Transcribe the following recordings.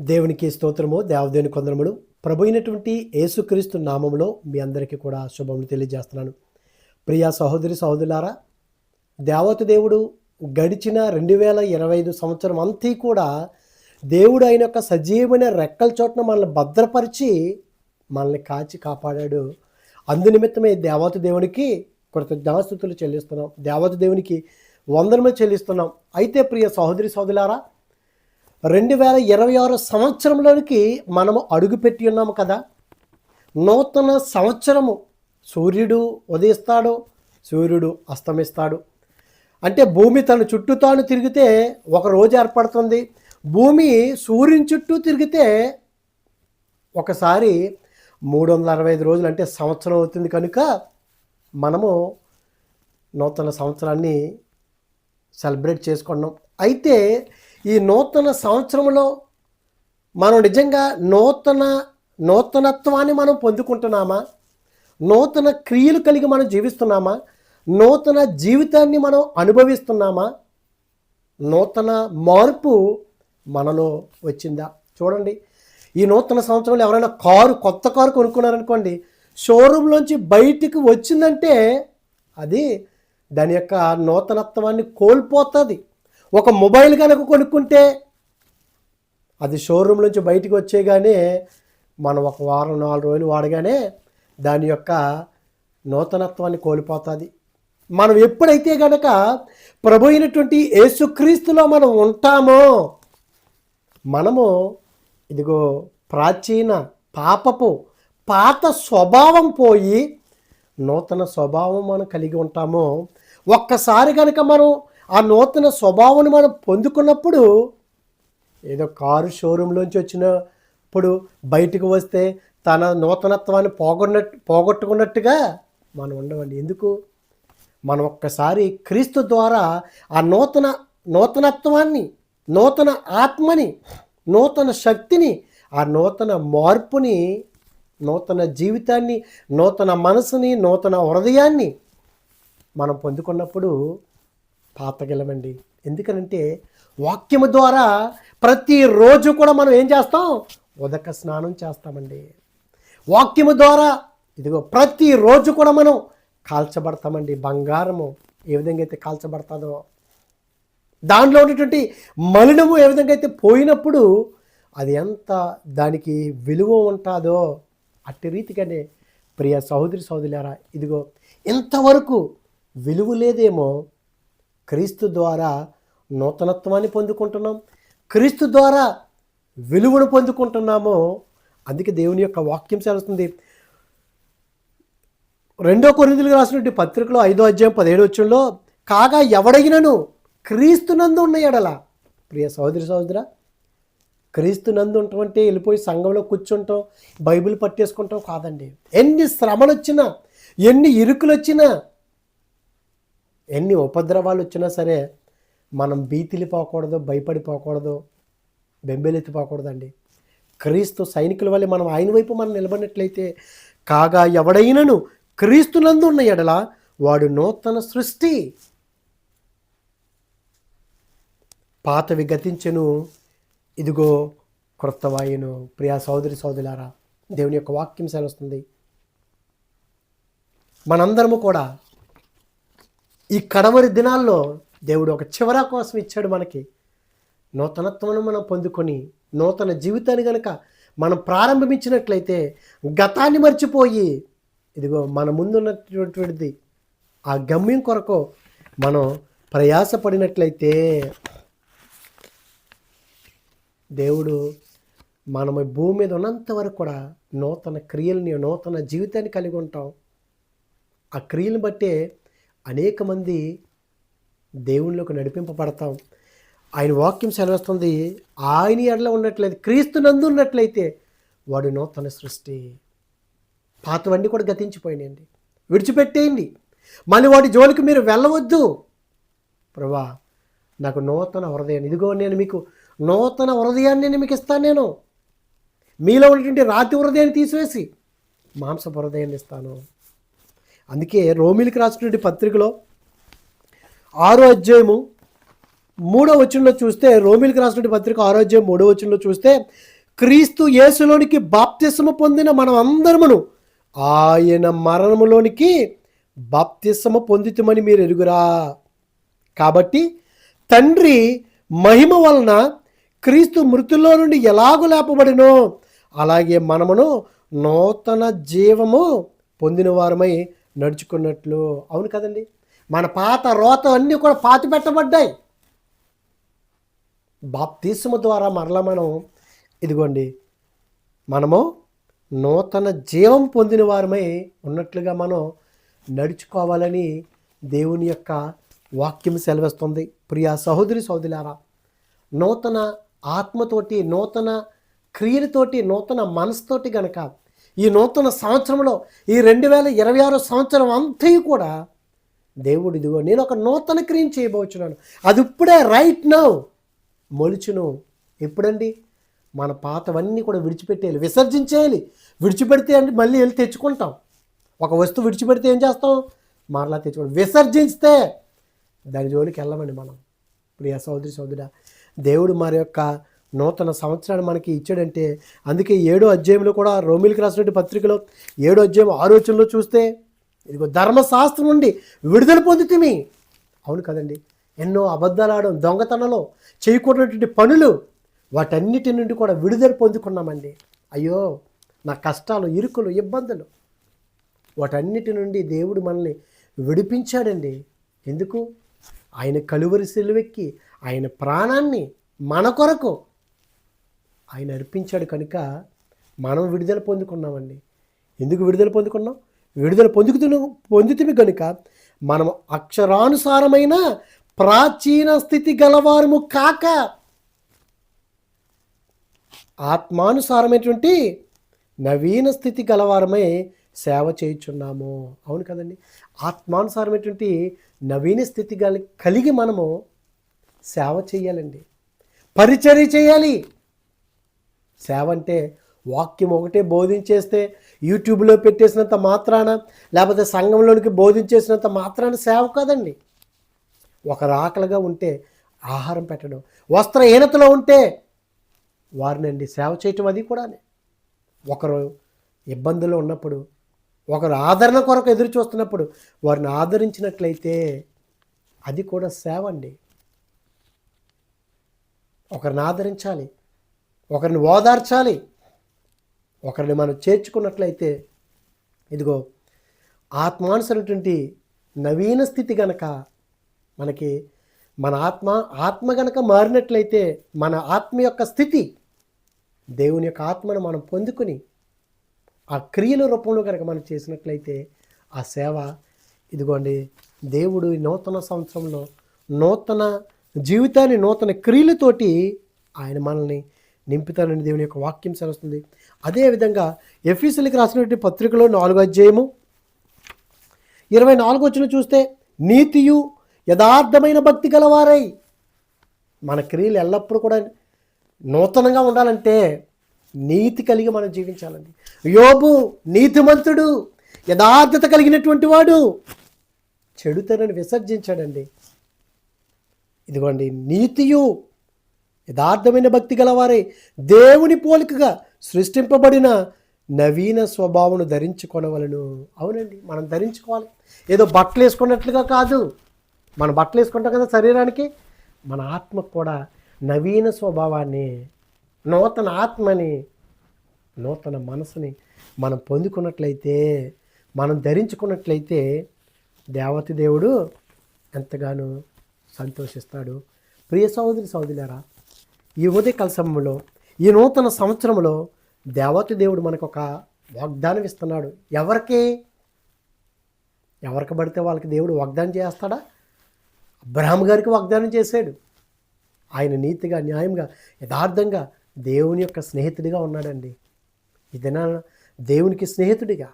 దేవునికి స్తోత్రము దేవదేవుని కొందరములు. ప్రభు అయినటువంటి యేసుక్రీస్తు నామములో మీ అందరికీ కూడా శుభములు తెలియజేస్తున్నాను. ప్రియా సహోదరి సహోదరులారా దేవత దేవుడు గడిచిన రెండు వేల ఇరవై ఐదు సంవత్సరం అంతా కూడా దేవుడు ఆయన యొక్క సజీవమైన రెక్కల చోట్న మనల్ని భద్రపరిచి మనల్ని కాచి కాపాడాడు. అందునిమిత్తమే దేవత దేవునికి కృతజ్ఞాస్తుతులు చెల్లిస్తున్నాం. దేవత దేవునికి వందనమే చెల్లిస్తున్నాం. అయితే ప్రియ సహోదరి సహోదరులారా రెండు వేల ఇరవై ఆరు సంవత్సరంలోనికి మనము అడుగుపెట్టి ఉన్నాము కదా. నూతన సంవత్సరము. సూర్యుడు ఉదయిస్తాడు సూర్యుడు అస్తమిస్తాడు. అంటే భూమి తన చుట్టూ తాను తిరిగితే ఒక రోజు ఏర్పడుతుంది. భూమి సూర్యుని చుట్టూ తిరిగితే ఒకసారి మూడు వందల అరవై ఐదు రోజులు అంటే సంవత్సరం అవుతుంది కనుక మనము నూతన సంవత్సరాన్ని సెలబ్రేట్ చేసుకున్నాం. అయితే ఈ నూతన సంవత్సరంలో మనం నిజంగా నూతన నూతనత్వాన్ని మనం పొందుకుంటున్నామా? నూతన క్రియలు కలిగి మనం జీవిస్తున్నామా? నూతన జీవితాన్ని మనం అనుభవిస్తున్నామా? నూతన మార్పు మనలో వచ్చిందా? చూడండి. ఈ నూతన సంవత్సరంలో ఎవరైనా కారు కొత్త కారు కొనుక్కున్నారనుకోండి షోరూంలోంచి బయటికి వచ్చిందంటే అది దాని యొక్క నూతనత్వాన్ని కోల్పోతుంది. ఒక మొబైల్ కనుక కొనుక్కుంటే అది షోరూమ్ నుంచి బయటికి వచ్చేగానే మనం ఒక వారం నాలుగు రోజులు వాడగానే దాని యొక్క నూతనత్వాన్ని కోల్పోతుంది. మనం ఎప్పుడైతే గనక ప్రభు అయినటువంటి యేసుక్రీస్తులో మనం ఉంటామో మనము ఇదిగో ప్రాచీన పాపపు పాత స్వభావం పోయి నూతన స్వభావం మనం కలిగి ఉంటామో ఒక్కసారి కనుక మనం ఆ నూతన స్వభావాన్ని మనం పొందుకున్నప్పుడు ఏదో కారు షోరూంలోంచి వచ్చినప్పుడు బయటకు వస్తే తన నూతనత్వాన్ని పోగొన్నట్టు పోగొట్టుకున్నట్టుగా మనం ఉండవండి ఎందుకు? మనం ఒక్కసారి క్రీస్తు ద్వారా ఆ నూతన నూతనత్వాన్ని నూతన ఆత్మని నూతన శక్తిని ఆ నూతన మార్పుని నూతన జీవితాన్ని నూతన మనసుని నూతన హృదయాన్ని మనం పొందుకున్నప్పుడు పాతగలమండి. ఎందుకనంటే వాక్యము ద్వారా ప్రతిరోజు కూడా మనం ఏం చేస్తాం? ఉదక స్నానం చేస్తామండి. వాక్యము ద్వారా ఇదిగో ప్రతిరోజు కూడా మనం కాల్చబడతామండి. బంగారము ఏ విధంగా అయితే కాల్చబడతాదో. దానిలో ఉన్నటువంటి మలినము ఏ విధంగా అయితే పోయినప్పుడు అది ఎంత దానికి విలువ ఉంటుందో అట్టి రీతిగానే ప్రియ సహోదరి సహోదరులారా ఇదిగో ఇంతవరకు విలువ లేదేమో క్రీస్తు ద్వారా నూతనత్వాన్ని పొందుకుంటున్నాం. క్రీస్తు ద్వారా విలువను పొందుకుంటున్నామో అందుకే దేవుని యొక్క వాక్యం చేస్తుంది రెండో కొరిందులకు రాసినటువంటి పత్రికలో ఐదో అధ్యాయం పదిహేడు వచ్చంలో కాగా ఎవడగినను క్రీస్తునందు ఉన్న ఎడల ప్రియ సహోదరి సహోదర క్రీస్తునందు ఉంటామంటే వెళ్ళిపోయి సంఘంలో కూర్చుంటాం బైబిల్ పట్టేసుకుంటాం కాదండి. ఎన్ని శ్రమలు వచ్చినా ఎన్ని ఇరుకులు వచ్చినా ఎన్ని ఉపద్రవాలు వచ్చినా సరే మనం భీతిలిపోకూడదు భయపడిపోకూడదు బెంబెలెత్తిపోకూడదండి క్రీస్తు సైనికుల వల్ల మనం ఆయన వైపు మనం నిలబడినట్లయితే కాగా ఎవడైనను క్రీస్తునందు ఉన్న ఎడల వాడు నూతన సృష్టి. పాతవి గతించెను ఇదిగో క్రొత్త వాయును. ప్రియా సోదరి సోదరులారా దేవుని యొక్క వాక్యం సెలవుస్తుంది. మనందరము కూడా ఈ కడవరి దినాల్లో దేవుడు ఒక చివర కోసం ఇచ్చాడు మనకి. నూతనత్వమును మనం పొందుకొని నూతన జీవితాన్ని కనుక మనం ప్రారంభించినట్లయితే గతాన్ని మర్చిపోయి ఇదిగో మన ముందున్నటువంటిది ఆ గమ్యం కొరకు మనం ప్రయాసపడినట్లయితే దేవుడు మనం భూమి మీద ఉన్నంత వరకు కూడా నూతన క్రియల్ని నూతన జీవితాన్ని కలిగి ఉంటాం. ఆ క్రియలు బట్టే అనేక మంది దేవుళ్ళకు నడిపింపబడతాం. ఆయన వాక్యం సెలవుస్తుంది ఆయన ఎడలో ఉన్నట్లయితే క్రీస్తు నందు ఉన్నట్లయితే వాడు నూతన సృష్టి. పాతవన్నీ కూడా గతించిపోయినాయండి. విడిచిపెట్టేయండి. మళ్ళీ వాడి జోలికి మీరు వెళ్ళవద్దు. ప్రభా నాకు నూతన హృదయాన్ని ఇదిగో నేను మీకు నూతన హృదయాన్ని నేను మీకు ఇస్తాను నేను. మీలో ఉన్నటువంటి రాతి హృదయాన్ని తీసివేసి మాంస హృదయాన్ని ఇస్తాను. అందుకే రోమిలికి రాసినటువంటి పత్రికలో ఆరో అధ్యాయము మూడో వచనంలో చూస్తే రోమిలికి రాసినటువంటి పత్రిక ఆరోగ్యం మూడో వచనంలో చూస్తే క్రీస్తు యేసులోనికి బాప్తిసము పొందిన మనం అందరమును ఆయన మరణములోనికి బాప్తిసము పొందితమని మీరు ఎరుగురా. కాబట్టి తండ్రి మహిమ వలన క్రీస్తు మృతుల్లో నుండి ఎలాగూ లేపబడినో అలాగే మనమును నూతన జీవము పొందిన వారమై నడుచుకున్నట్లు. అవును కదండి. మన పాత రోత అన్నీ కూడా పాతి పెట్టబడ్డాయి. బాప్తీసము ద్వారా మరలా మనం ఇదిగోండి మనము నూతన జీవం పొందిన వారమై ఉన్నట్లుగా మనం నడుచుకోవాలని దేవుని యొక్క వాక్యం సెలవిస్తుంది. ప్రియా సహోదరి సహోదరులారా నూతన ఆత్మతోటి నూతన క్రియలతోటి నూతన మనసుతోటి గనక ఈ నూతన సంవత్సరంలో ఈ రెండు వేల ఇరవై ఆరు సంవత్సరం అంతయు కూడా దేవుడు ఇదిగో నేను ఒక నూతన క్రియను చేయబోచున్నాను. అది ఇప్పుడే రైట్ నౌ మొలుచును. ఎప్పుడండి? మన పాతవన్నీ కూడా విడిచిపెట్టేయాలి విసర్జించేయాలి. విడిచిపెడితే అంటే మళ్ళీ వెళ్ళి తెచ్చుకుంటాం. ఒక వస్తువు విడిచిపెడితే ఏం చేస్తాం? మరలా తెచ్చుకుంటాం. విసర్జిస్తే దాని జోలికి వెళ్ళమండి మనం. ప్రియ సోదరి సోదరుడా దేవుడు మరి యొక్క నూతన సంవత్సరాన్ని మనకి ఇచ్చాడంటే అందుకే ఏడో అధ్యాయంలో కూడా రోమిల్కి రాసినటువంటి పత్రికలో ఏడో అధ్యాయం ఆలోచనలో చూస్తే ఇదిగో ధర్మశాస్త్రం నుండి విడుదల పొందితిమి. అవును కదండి. ఎన్నో అబద్ధాలు ఆడడం దొంగతనంలో చేయకూడనటువంటి పనులు వాటన్నిటి నుండి కూడా విడుదల పొందుకున్నామండి. అయ్యో నా కష్టాలు ఇరుకులు ఇబ్బందులు వాటన్నిటి నుండి దేవుడు మనల్ని విడిపించాడండి. ఎందుకు? ఆయన కలువరి సెలువెక్కి ఆయన ప్రాణాన్ని మన కొరకు ఆయన అర్పించాడు కనుక మనం విడుదల పొందుకున్నామండి. ఎందుకు విడుదల పొందుకున్నాం? విడుదల పొందుకుతున్న పొందుతుంది కనుక మనం అక్షరానుసారమైన ప్రాచీన స్థితి గలవారము కాక ఆత్మానుసారమైనటువంటి నవీన స్థితి గలవారమై సేవ చేయుచున్నాము. అవును కదండి? ఆత్మానుసారమైనటువంటి నవీన స్థితి కలిగి మనము సేవ చేయాలండి. పరిచర్య చేయాలి. సేవ అంటే వాక్యం ఒకటే బోధించేస్తే యూట్యూబ్లో పెట్టేసినంత మాత్రాన లేకపోతే సంఘంలోనికి బోధించేసినంత మాత్రాన సేవ కాదండి. ఒకరు ఆకలిగా ఉంటే ఆహారం పెట్టడం వస్త్రహీనతలో ఉంటే వారినండి సేవ చేయటం అది కూడా ఒకరు ఇబ్బందులు ఉన్నప్పుడు ఒకరు ఆదరణ కొరకు ఎదురు చూస్తున్నప్పుడు వారిని ఆదరించినట్లయితే అది కూడా సేవ అండి. ఒకరిని ఆదరించాలి. ఒకరిని ఓదార్చాలి. ఒకరిని మనం చేర్చుకున్నట్లయితే ఇదిగో ఆత్మానుసరైనటువంటి నవీన స్థితి గనక మనకి మన ఆత్మ ఆత్మ గనక మారినట్లయితే మన ఆత్మ యొక్క స్థితి దేవుని యొక్క ఆత్మను మనం పొందుకుని ఆ క్రియల రూపంలో కనుక మనం చేసినట్లయితే ఆ సేవ ఇదిగోండి దేవుడు ఈ నూతన సంవత్సరంలో నూతన జీవితాన్ని నూతన క్రియలతోటి ఆయన మనల్ని నింపుతానని దేవుని యొక్క వాక్యం సెలవుస్తుంది. అదేవిధంగా ఎఫీసులకి రాసినటువంటి పత్రికలో నాలుగో అధ్యాయము ఇరవై నాలుగు వచ్చిన చూస్తే నీతియు యథార్థమైన భక్తి గలవారై. మన క్రియలు ఎల్లప్పుడూ కూడా నూతనంగా ఉండాలంటే నీతి కలిగి మనం జీవించాలండి. యోబు నీతిమంతుడు యథార్థత కలిగినటువంటి వాడు చెడుతనని విసర్జించాడండి. ఇదిగోండి నీతియు యథార్థమైన భక్తి గలవారే. దేవుని పోలికగా సృష్టింపబడిన నవీన స్వభావను ధరించుకొనవలను. అవునండి మనం ధరించుకోవాలి. ఏదో బట్టలు వేసుకున్నట్లుగా కాదు. మన బట్టలు వేసుకుంటాం కదా శరీరానికి. మన ఆత్మకు కూడా నవీన స్వభావాన్ని నూతన ఆత్మని నూతన మనసుని మనం పొందుకున్నట్లయితే మనం ధరించుకున్నట్లయితే దేవతి దేవుడు ఎంతగానో సంతోషిస్తాడు. ప్రియ సహోదరి సహోదరులారా ఈ ఉదయకాల సమయంలో ఈ నూతన సంవత్సరంలో దేవతి దేవుడు మనకు ఒక వాగ్దానం ఇస్తున్నాడు. ఎవరికి? ఎవరికి పడితే వాళ్ళకి దేవుడు వాగ్దానం చేస్తాడా? అబ్రహాం గారికి వాగ్దానం చేశాడు. ఆయన నీతిగా న్యాయంగా యథార్థంగా దేవుని యొక్క స్నేహితుడిగా ఉన్నాడండి. ఇదేనా దేవునికి స్నేహితుడిగా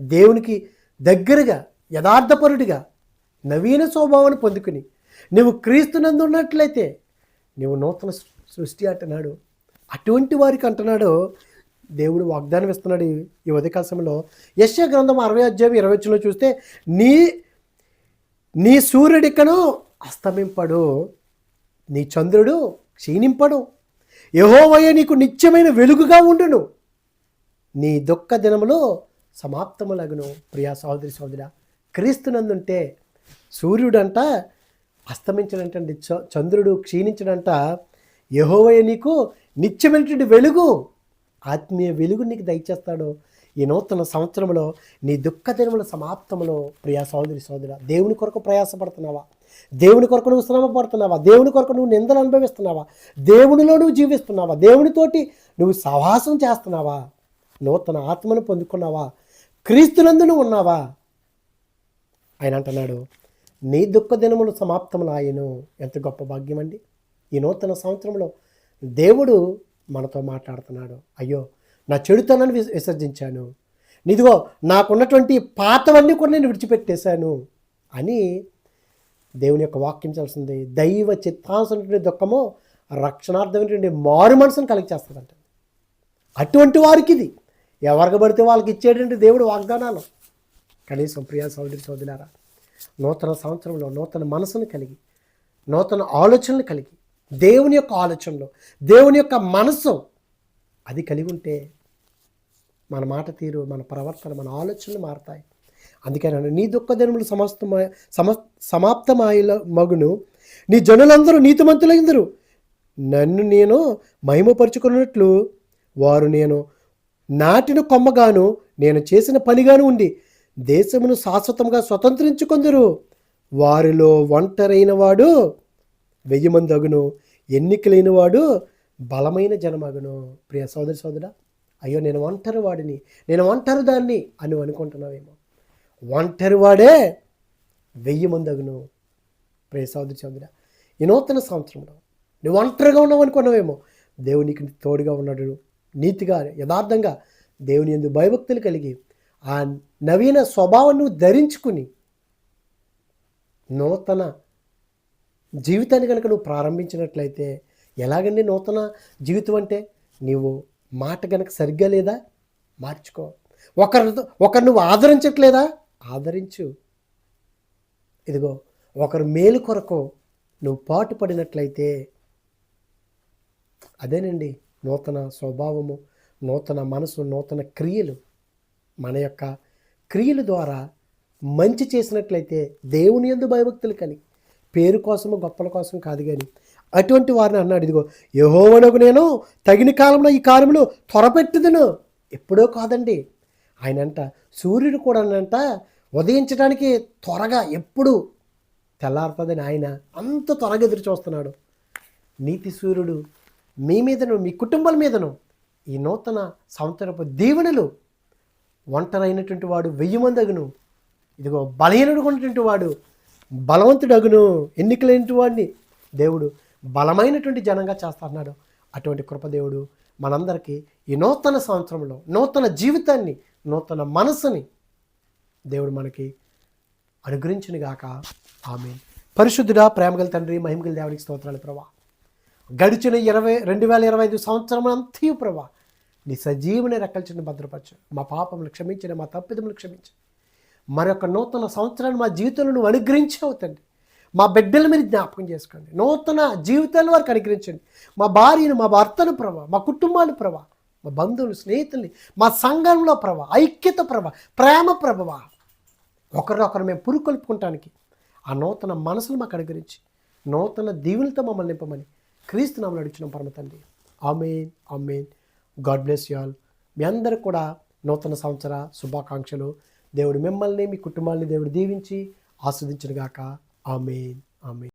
దేవునికి దగ్గరగా యథార్థపరుడిగా నవీన స్వభావాన్ని పొందుకుని నువ్వు క్రీస్తునందు నీవు నూతన సృష్టి అంటున్నాడు. అటువంటి వారికి అంటున్నాడు దేవుడు వాగ్దానం ఇస్తున్నాడు ఈ- ఈ ఉదయకాల సమయంలో యశ గ్రంథం అరవై అధ్యాయం ఇరవై వచ్చిలో చూస్తే నీ నీ సూర్యుడికను అస్తమింపడు నీ చంద్రుడు క్షీణింపడు. యహోవయ్య నీకు నిత్యమైన వెలుగుగా ఉండును. నీ దుఃఖ దినములో సమాప్తములగును. ప్రియా సహోదరి సహోదర క్రీస్తునందుంటే సూర్యుడంట అస్తమించడంటండి చ- చంద్రుడు క్షీణించడంట యహోవయ నీకు నిత్యమైనటువంటి వెలుగు. ఆత్మీయ వెలుగు నీకు దయచేస్తాడు. ఈ నూతన సంవత్సరంలో నీ దుఃఖ దినముల సమాప్తంలో ప్రియా సోదరి సోదర దేవుని కొరకు ప్రయాసపడుతున్నావా? దేవుని కొరకు నువ్వు శ్రమ పడుతున్నావా దేవుని కొరకు నువ్వు నిందలు అనుభవిస్తున్నావా? దేవునిలో నువ్వు జీవిస్తున్నావా? దేవునితోటి నువ్వు సహవాసం చేస్తున్నావా? నూతన ఆత్మను పొందుకున్నావా? క్రీస్తులందు నువ్వు ఉన్నావా? ఆయన అంటున్నాడు నీ దుఃఖ దినములు సమాప్తములాయను ఎంత గొప్ప భాగ్యం అండి ఈ నూతన సంవత్సరంలో దేవుడు మనతో మాట్లాడుతున్నాడు. అయ్యో నా చెడుతనాన్ని విసర్జించాను. నీదిగో నాకున్నటువంటి పాతవన్నీ కూడా నేను విడిచిపెట్టేశాను అని దేవుని యొక్క వాక్యం చేస్తుంది దైవ చిత్తాంశమైనటువంటి దుఃఖము రక్షణార్థమైనటువంటి మారు మనసును కలిగి చేస్తుందంట అటువంటి వారికి ఇది. ఎవరికి పడితే వాళ్ళకి ఇచ్చేటువంటి దేవుడు వాగ్దానాలు. కనీసం ప్రియా సౌదరి సోదరులారా నూతన సంవత్సరంలో నూతన మనసును కలిగి నూతన ఆలోచనలు కలిగి దేవుని యొక్క ఆలోచనలు దేవుని యొక్క మనసు అది కలిగి ఉంటే మన మాట తీరు మన ప్రవర్తన మన ఆలోచనలు మారతాయి. అందుకే నన్ను నీ దుఃఖ దినములు సమ సమాప్తమాయల మగును. నీ జనులందరూ నీతిమంతులైందరు నన్ను నేను మహిమపరుచుకున్నట్లు వారు నేను నాటిన కొమ్మగాను నేను చేసిన పనిగాను ఉండి దేశమును శాశ్వతంగా స్వతంత్రించుకొందరు. వారిలో ఒంటరైన వాడు వెయ్యి మంది అగును ఎన్నికలైన వాడు బలమైన జనమగును. ప్రియ సోదరి సోదరా అయ్యో నేను ఒంటరి వాడిని నేను ఒంటరి దాన్ని అని అనుకుంటున్నావేమో. ఒంటరి వాడే వెయ్యి మంది అగును. ప్రియ సోదరి సోదరా ఈ నూతన సంవత్సరంలో నువ్వు ఒంటరిగా ఉన్నావు అనుకున్నావేమో. దేవునికి తోడుగా ఉన్నాడు. నీతిగా యథార్థంగా దేవుని ఎందు భయభక్తులు కలిగి ఆ నవీన స్వభావం నువ్వు ధరించుకుని నూతన జీవితాన్ని కనుక నువ్వు ప్రారంభించినట్లయితే ఎలాగండి నూతన జీవితం అంటే? నీవు మాట కనుక సరిగ్గా లేదా? మార్చుకో. ఒకరితో ఒకరు నువ్వు ఆదరించట్లేదా? ఆదరించు. ఇదిగో ఒకరు మేలు కొరకు నువ్వు పాటు పడినట్లయితే అదేనండి నూతన స్వభావము నూతన మనసు నూతన క్రియలు. మన యొక్క క్రియల ద్వారా మంచి చేసినట్లయితే దేవుని ఎందు భయభక్తులు కానీ పేరు కోసము గొప్పల కోసం కాదు కానీ అటువంటి వారిని అన్నాడు ఇదిగో యహోవనకు నేను తగిన కాలంలో ఈ కార్యములు త్వరపెట్టుదును. ఎప్పుడో కాదండి. ఆయన అంట సూర్యుడు కూడా అంట ఉదయించడానికి త్వరగా ఎప్పుడు తెల్లారుతుందని ఆయన అంత త్వరగా ఎదురు చూస్తున్నాడు. నీతి సూర్యుడు మీ మీదను మీ కుటుంబాల మీదను ఈ నూతన సంవత్సరపు దీవెనలు ఒంటరైనటువంటి వాడు వెయ్యి మంది అగును. ఇదిగో బలహీనుడు ఉన్నటువంటి వాడు బలవంతుడు అగును. ఎన్నికలైనటువంటి వాడిని దేవుడు బలమైనటువంటి జనంగా చేస్తాడు అటువంటి కృపదేవుడు మనందరికీ ఈ నూతన సంవత్సరంలో నూతన జీవితాన్ని నూతన మనసుని దేవుడు మనకి అనుగ్రహించును గాక. ఆమె పరిశుద్ధుడా ప్రేమగల తండ్రి మహిమగల దేవునికి స్తోత్రాలు ప్రభా. గడిచిన ఇరవై రెండు వేల ఇరవై ఐదు సంవత్సరం అంతయు ప్రభా నీ సజీవుని రెక్కల్చిన భద్రపరచు. మా పాపములు క్షమించిన మా తప్పిదములు క్షమించు మరొక నూతన సంవత్సరాన్ని మా జీవితంలో నువ్వు అనుగ్రహించావు తండ్రి. మా బిడ్డల మీద జ్ఞాపకం చేసుకోండి. నూతన జీవితాల వారికి అనుగ్రహించండి. మా భార్యను మా భర్తను ప్రభా మా కుటుంబాలు ప్రభా మా బంధువులు స్నేహితుల్ని మా సంఘంలో ప్రభా ఐక్యత ప్రభా ప్రేమ ప్రభవ ఒకరినొకరు మేము పురుకొల్పుకుంటానికి ఆ నూతన మనసును మాకు అనుగ్రహించి నూతన దీవులతో మమ్మల్ని నింపమని క్రీస్తు నామలు అడిచిన పరమ తండ్రి. Amen amen. God bless you all మీ అందరికి కూడా నూతన సంవత్సర శుభాకాంక్షలు. దేవుడు మిమ్మల్ని మీ కుటుంబాన్ని దేవుడు దీవించి ఆస్వాదించునుగాక. ఆమెన్. ఆమెన్.